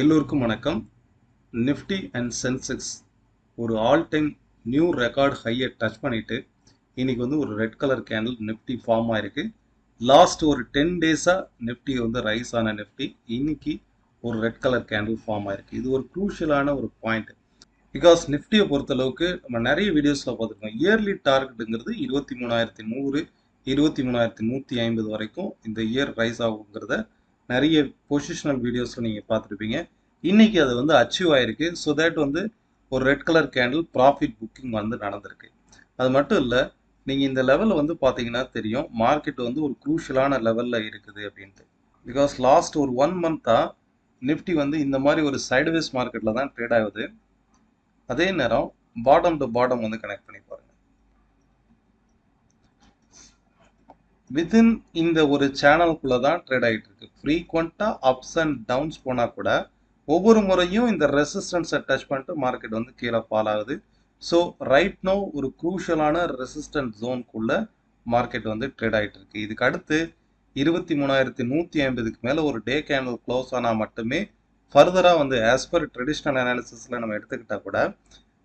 எல்லோருக்கும் வணக்கம். Nifty and Sensex ஒரு ஆல் டைம் நியூ ரெக்கார்ட் ஹையை டச் பண்ணிட்டு இன்னைக்கு வந்து ஒரு red colour candle Nifty form ஆயிருக்கு. லாஸ்ட் ஒரு டென் டேஸாக நிஃப்டி வந்து ரைஸ் ஆன நிஃப்டி இன்னைக்கு ஒரு ரெட் கலர் கேண்டில் ஃபார்ம் ஆயிருக்கு. இது ஒரு க்ரூஷியலான ஒரு பாயிண்ட் பிகாஸ் நிஃப்டியை பொறுத்தளவுக்கு நம்ம நிறைய வீடியோஸில் பார்த்துருக்கோம். இயர்லி டார்கெட்டுங்கிறது இருபத்தி மூணாயிரத்தி நூறு இருபத்தி மூணாயிரத்தி நூற்றி ஐம்பது வரைக்கும் இந்த இயர் ரைஸ் ஆகுங்கிறத நிறைய பொசிஷனல் வீடியோஸில் நீங்கள் பார்த்துருப்பீங்க. இன்னைக்கு அது வந்து அச்சீவ் ஆகிருக்கு ஸோ தேட் வந்து ஒரு red colour candle profit booking வந்து நடந்திருக்கு. அது மட்டும் இல்லை நீங்கள் இந்த லெவலில் வந்து பார்த்தீங்கன்னா தெரியும். மார்க்கெட் வந்து ஒரு குரூஷியலான லெவலில் இருக்குது அப்படின்ட்டு. பிகாஸ் லாஸ்ட் ஒரு ஒன் மந்த்தாக நிஃப்டி வந்து இந்த மாதிரி ஒரு சைடுவேஸ் மார்க்கெட்டில் தான் ட்ரேட் ஆகுது. அதே நேரம் பாட்டம் டு பாட்டம் வந்து கனெக்ட் பண்ணி பாருங்கள் வித்தின் இந்த ஒரு சேனலுக்குள்ள தான் ட்ரேட் ஆகிட்டு ஃப்ரீக்வெண்ட்டாக அப்ஸ் அண்ட் டவுன்ஸ் போனால் கூட ஒவ்வொரு முறையும் இந்த ரெசிஸ்டன்ஸை டச் பண்ணிட்டு மார்க்கெட் வந்து கீழே ஃபால் ஆகுது. ஸோ ரைட் நோ ஒரு குரூஷியலான ரெசிஸ்டன்ட் ஜோனுக்குள்ளே மார்க்கெட் வந்து ட்ரேட் ஆகிட்டு இருக்கு. இதுக்கு அடுத்து இருபத்தி மூணாயிரத்தி நூற்றி ஐம்பதுக்கு மேலே ஒரு டே கேண்டில் க்ளோஸ் ஆனால் மட்டுமே ஃபர்தராக வந்து ஆஸ் பர் ட்ரெடிஷ்னல் அனாலிசிஸில் நம்ம எடுத்துக்கிட்டால் கூட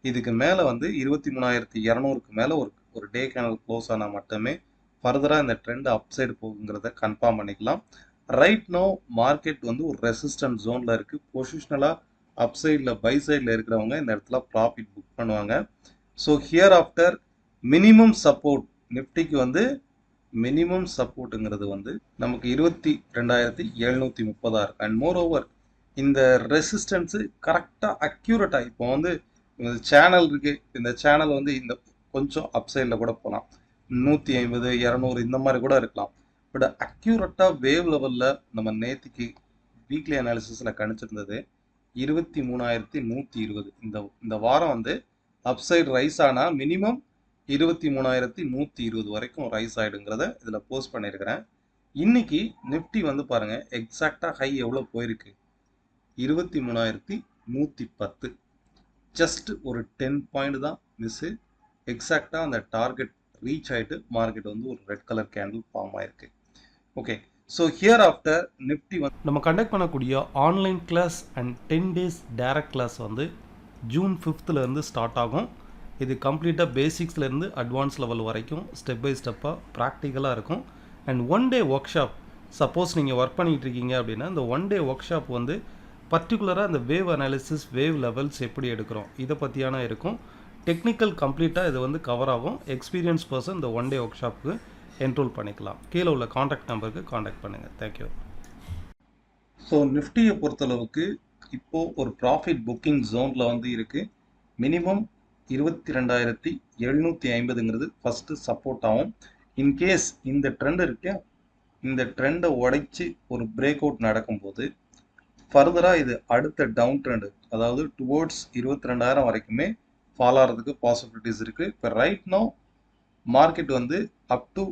இதுக்கு மேலே வந்து இருபத்தி மூணாயிரத்தி இரநூறுக்கு மேலே ஒரு ஒரு டே கேனல் க்ளோஸ் ஆனால் மட்டுமே ஃபர்தராக இந்த ட்ரெண்ட் அப் சைடு போகுங்கிறத கன்ஃபார்ம் பண்ணிக்கலாம். ரைட் நோ மார்க்கெட் வந்து ஒரு ரெசிஸ்டன்ட் ஜோனில் இருக்குது பொசிஷனலாக அப் சைடில் பை சைடில் இருக்கிறவங்க இந்த இடத்துல ப்ராஃபிட் புக் பண்ணுவாங்க. So here after minimum support நிஃப்டிக்கு வந்து மினிமம் சப்போர்ட்டுங்கிறது வந்து நமக்கு இருபத்தி ரெண்டாயிரத்தி எழுநூற்றி முப்பதாக இருக்குது அண்ட் மோர் ஓவர் இந்த ரெசிஸ்டன்ஸு கரெக்டாக அக்யூரேட்டாக இப்போ வந்து சேனல் இருக்குது இந்த சேனல் வந்து இந்த கொஞ்சம் அப் சைடில் கூட போகலாம் நூற்றி ஐம்பது இரநூறு இந்த மாதிரி கூட இருக்கலாம். பட் அக்யூரட்டாக வேவ் லெவலில் நம்ம நேற்றுக்கு வீக்லி அனாலிசிஸில் கணிச்சிருந்தது இருபத்தி மூணாயிரத்தி நூற்றி இருபது. இந்த இந்த வாரம் வந்து அப்சைடு ரைஸ் ஆனால் மினிமம் இருபத்தி மூணாயிரத்தி நூற்றி இருபது வரைக்கும் ரைஸ் ஆகிடுங்கிறத இதில் போஸ்ட் பண்ணியிருக்கிறேன். இன்னைக்கு நிஃப்டி வந்து பாருங்கள் எக்ஸாக்டாக ஹை எவ்வளோ போயிருக்கு? இருபத்தி மூணாயிரத்தி நூற்றி பத்து. ஜஸ்ட் ஒரு டென் பாயிண்ட் தான் மிஸ்ஸு எக்ஸாக்டாக அந்த டார்கெட் ரீச் ஆகிட்டு மார்க்கெட் வந்து ஒரு ரெட் கலர் கேண்டில் ஃபார்ம் ஆயிருக்கு. Okay so here after Nifty வந்து நம்ம கண்டக்ட் பண்ணக்கூடிய online class and ten days direct class வந்து ஜூன் ஃபிஃப்த்துலேருந்து ஸ்டார்ட் ஆகும். இது கம்ப்ளீட்டாக பேசிக்ஸ்லேருந்து அட்வான்ஸ் லெவல் வரைக்கும் ஸ்டெப் பை ஸ்டெப்பாக ப்ராக்டிக்கலாக இருக்கும். And one day workshop suppose நீங்கள் ஒர்க் பண்ணிகிட்டு இருக்கீங்க அப்படின்னா இந்த ஒன் டே ஒர்க் ஷாப் வந்து பர்டிகுலராக அந்த வேவ் அனாலிசிஸ் வேவ் லெவல்ஸ் எப்படி எடுக்கிறோம்? இதை பற்றியான இருக்கும். டெக்னிக்கல் கம்ப்ளீட்டாக இது வந்து கவர் ஆகும். எக்ஸ்பீரியன்ஸ் பர்சன் இந்த ஒன் டே ஒர்க் ஷாப்புக்கு என்ரோல் பண்ணிக்கலாம். கீழே உள்ள காண்டாக்ட் நம்பருக்கு காண்டாக்ட் பண்ணுங்கள் தேங்க்யூ ஸோ நிஃப்டியை பொறுத்தளவுக்கு இப்போது ஒரு ப்ராஃபிட் புக்கிங் ஜோனில் வந்து இருக்குது மினிமம் இருபத்தி ரெண்டாயிரத்தி எழுநூற்றி ஐம்பதுங்கிறது ஃபஸ்ட்டு சப்போர்ட் ஆகும். இன்கேஸ் இந்த ட்ரெண்ட் இருக்கு இந்த ட்ரெண்டை உடைச்சி ஒரு பிரேக் அவுட் நடக்கும்போது ஃபர்தராக இது அடுத்த டவுன் ட்ரெண்டு அதாவது டுவோர்ட்ஸ் இருபத்தி ரெண்டாயிரம் வரைக்குமே ஃபால் ஆகிறதுக்கு பாசிபிலிட்டிஸ் இருக்குது இப்போ ரைட் நோ மார்க்கெட் வந்து அப் டு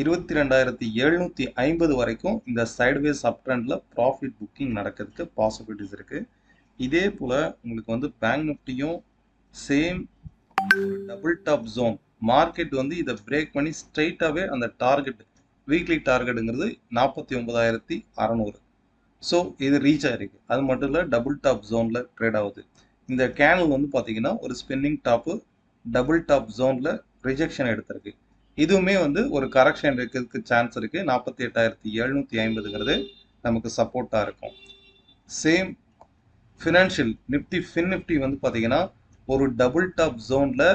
இருபத்தி ரெண்டாயிரத்தி எழுநூற்றி ஐம்பது வரைக்கும் இந்த சைட்வேஸ் அப் ட்ரெண்டில் ப்ராஃபிட் புக்கிங் நடக்கிறதுக்கு பாசிபிலிட்டிஸ் இருக்குது இதே போல் உங்களுக்கு வந்து bank நிஃப்டியும் same double top zone market வந்து இதை பிரேக் பண்ணி ஸ்ட்ரைட்டாகவே அந்த டார்கெட் வீக்லி டார்கெட்டுங்கிறது நாற்பத்தி ஒன்பதாயிரத்தி அறநூறு. ஸோ இது ரீச் ஆகிருக்கு அது மட்டும் இல்லை டபுள் டாப் ஜோனில் ட்ரேட் ஆகுது. இந்த கேனல் வந்து பார்த்தீங்கன்னா ஒரு ஸ்பின்னிங் டாப்பு டபுள் டாப் ஜோனில் ரிஜெக்ஷன் எடுத்திருக்கு. இதுவுமே வந்து ஒரு கரெக்ஷன் இருக்கிறதுக்கு சான்ஸ் இருக்குது நாற்பத்தி எட்டாயிரத்தி எழுநூற்றி ஐம்பதுங்கிறது நமக்கு சப்போர்ட்டாக இருக்கும். Same financial Nifty fin Nifty வந்து பார்த்தீங்கன்னா ஒரு டபுள் டாப் ஜோனில்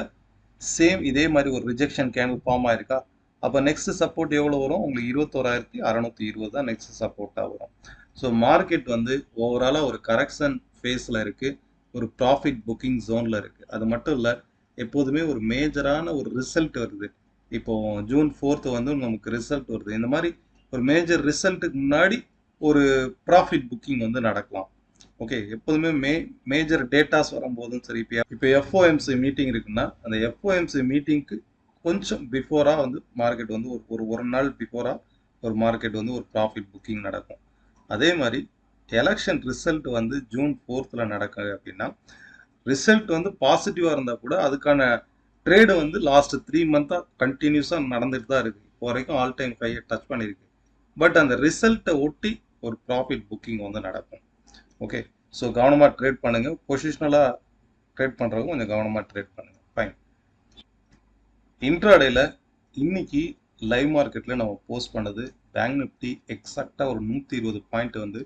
சேம் இதே மாதிரி ஒரு ரிஜெக்ஷன் கேண்டில் ஃபார்ம் ஆயிருக்கா? அப்போ நெக்ஸ்ட் சப்போர்ட் எவ்வளோ வரும்? உங்களுக்கு இருபத்தோராயிரத்தி அறநூற்றி இருபது தான் நெக்ஸ்ட் சப்போர்ட்டாக வரும். ஸோ மார்க்கெட் வந்து ஓவராலாக ஒரு கரெக்ஷன் ஃபேஸில் இருக்குது ஒரு ப்ராஃபிட் புக்கிங் ஜோனில் இருக்குது அது மட்டும் இல்லை எப்போதுமே ஒரு மேஜரான ஒரு ரிசல்ட் வருது. இப்போ ஜூன் ஃபோர்த்து வந்து நமக்கு ரிசல்ட் வருது. இந்த மாதிரி ஒரு மேஜர் ரிசல்ட்டுக்கு முன்னாடி ஒரு ப்ராஃபிட் புக்கிங் வந்து நடக்கலாம். ஓகே எப்போதுமே மே மேஜர் டேட்டாஸ் வரும்போதும் சரி இப்போ இப்போ எஃப்ஓஎம்சி மீட்டிங் இருக்குன்னா அந்த எஃப்ஓஎம்சி மீட்டிங்க்கு கொஞ்சம் பிஃபோராக வந்து மார்க்கெட் வந்து ஒரு ஒரு ஒரு நாள் பிஃபோராக ஒரு மார்க்கெட் வந்து ஒரு ப்ராஃபிட் புக்கிங் நடக்கும். அதே மாதிரி எலெக்ஷன் ரிசல்ட் வந்து ஜூன் ஃபோர்த்தில் நடக்குது அப்படின்னா ரிசல்ட் வந்து பாசிட்டிவாக இருந்தால் கூட அதுக்கான ட்ரேடு வந்து லாஸ்ட் த்ரீ மந்த்தாக கண்டினியூஸாக நடந்துட்டு தான் இருக்குது இப்போ வரைக்கும் ஆல் டைம் ஹையை டச் பண்ணியிருக்கு பட் அந்த ரிசல்ட்டை ஒட்டி ஒரு ப்ராஃபிட் புக்கிங் வந்து நடக்கும். ஓகே ஸோ கவனமாக ட்ரேட் பண்ணுங்கள் பொசிஷ்னலாக ட்ரேட் பண்ணுறவங்க கொஞ்சம் கவனமாக ட்ரேட் பண்ணுங்கள் ஃபைன் இன்ட்ராடேயில் இன்னைக்கு லைவ் மார்க்கெட்டில் நம்ம போஸ்ட் பண்ணது பேங்க் நிஃப்டி எக்ஸாக்டாக ஒரு நூற்றி இருபது பாயிண்ட் வந்து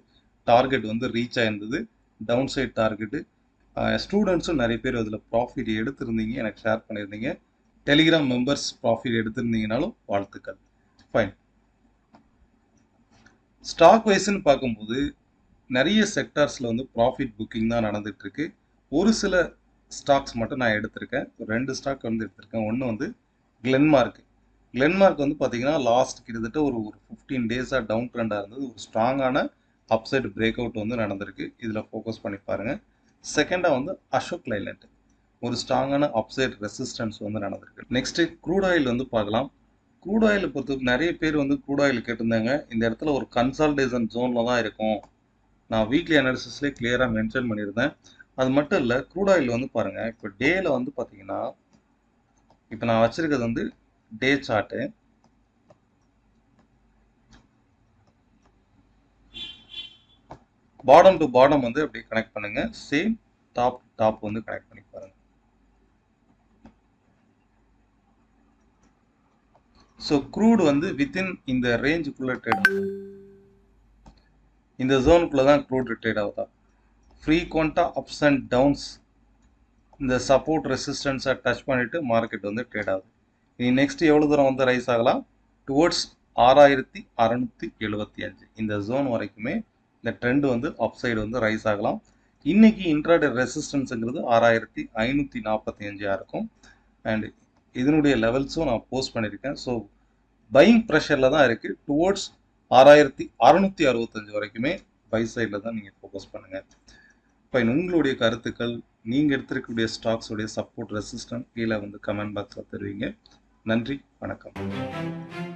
டார்கெட் வந்து ரீச் ஆயிருந்தது. டவுன் சைட் டார்கெட்டு ஸ்டூடெண்ட்ஸும் நிறைய பேர் அதில் ப்ராஃபிட் எடுத்திருந்தீங்க. எனக்கு ஷேர் பண்ணியிருந்தீங்க. டெலிகிராம் மெம்பர்ஸ் ப்ராஃபிட் எடுத்திருந்தீங்கனாலும் வாழ்த்துக்கள். ஃபைன் ஸ்டாக் வைஸ்ன்னு பார்க்கும்போது நிறைய செக்டார்ஸில் வந்து ப்ராஃபிட் புக்கிங் தான் நடந்துகிட்ருக்கு ஒரு சில ஸ்டாக்ஸ் மட்டும் நான் எடுத்திருக்கேன். ரெண்டு ஸ்டாக் வந்து எடுத்திருக்கேன். ஒன்று வந்து கிளென்மார்க் கிளென்மார்க் வந்து பார்த்தீங்கன்னா லாஸ்ட் கிட்டத்தட்ட ஒரு ஒரு ஃபிஃப்டீன் டேஸாக டவுன் ட்ரெண்டாக இருந்தது. ஒரு ஸ்ட்ராங்கான அப்சைட் பிரேக் அவுட் வந்து நடந்திருக்கு. இதில் ஃபோக்கஸ் பண்ணி பாருங்கள் செகண்டாக வந்து அசோக் லைலண்ட் ஒரு ஸ்ட்ராங்கான அப்சைட் ரெசிஸ்டன்ஸ் வந்து நடந்திருக்கு. நெக்ஸ்ட்டு க்ரூட் ஆயில் வந்து பார்க்கலாம். க்ரூட் ஆயில் பொறுத்த நிறைய பேர் வந்து க்ரூட் ஆயில் கேட்டிருந்தாங்க. இந்த இடத்துல ஒரு கன்சால்டேஷன் ஜோனில் தான் இருக்கும். நான் வீக்லி அனாலிசிஸ்லேயே கிளியராக மென்ஷன் பண்ணியிருந்தேன். அது மட்டும் இல்லை க்ரூட் ஆயில் வந்து பாருங்கள் இப்போ டேயில் வந்து பார்த்தீங்கன்னா இப்போ நான் வச்சுருக்கிறது வந்து day chart bottom to bottom வந்து அப்படியே கனெக்ட் பண்ணுங்க. சேம் டாப் டாப் வந்து கனெக்ட் பண்ணி பாருங்க. ஸோ க்ரூட் வந்து வித்தின் இந்த ரேஞ்சுக்குள்ள ட்ரேட் இந்த ஜோனுக்குள்ள தான் க்ரூட் ட்ரேட் ஆகுதா? ஃப்ரீக்வெண்ட்டாக அப்ஸ் அண்ட் டவுன்ஸ் இந்த சப்போர்ட் ரெசிஸ்டன்ஸை டச் பண்ணிட்டு மார்க்கெட் வந்து ட்ரேட் ஆகுது. இனி நெக்ஸ்ட் எவ்வளோ தூரம் வந்து ரைஸ் ஆகலாம்? டுவோர்ட்ஸ் ஆறாயிரத்தி அறநூற்றி எழுபத்தி அஞ்சு. இந்த ஜோன் வரைக்குமே இந்த ட்ரெண்ட் வந்து அப் சைடு வந்து ரைஸ் ஆகலாம். இன்னைக்கு இன்ட்ராடே ரெசிஸ்டன்ஸுங்கிறது ஆறாயிரத்தி ஐநூற்றி நாற்பத்தி அஞ்சாக இருக்கும். அண்ட் இதனுடைய லெவல்ஸும் நான் போஸ்ட் பண்ணியிருக்கேன். ஸோ பையிங் ப்ரெஷரில் தான் இருக்குது டுவோர்ட்ஸ் ஆறாயிரத்தி அறநூற்றி அறுபத்தஞ்சு வரைக்குமே பை சைடில் தான் நீங்கள் ஃபோக்கஸ் பண்ணுங்கள் இப்போ உங்களுடைய கருத்துக்கள் நீங்கள் எடுத்திருக்கக்கூடிய ஸ்டாக்ஸுடைய சப்போர்ட் ரெசிஸ்டன்ட் கீழே வந்து கமெண்ட் பாக்ஸில் தருவீங்க. நன்றி வணக்கம்.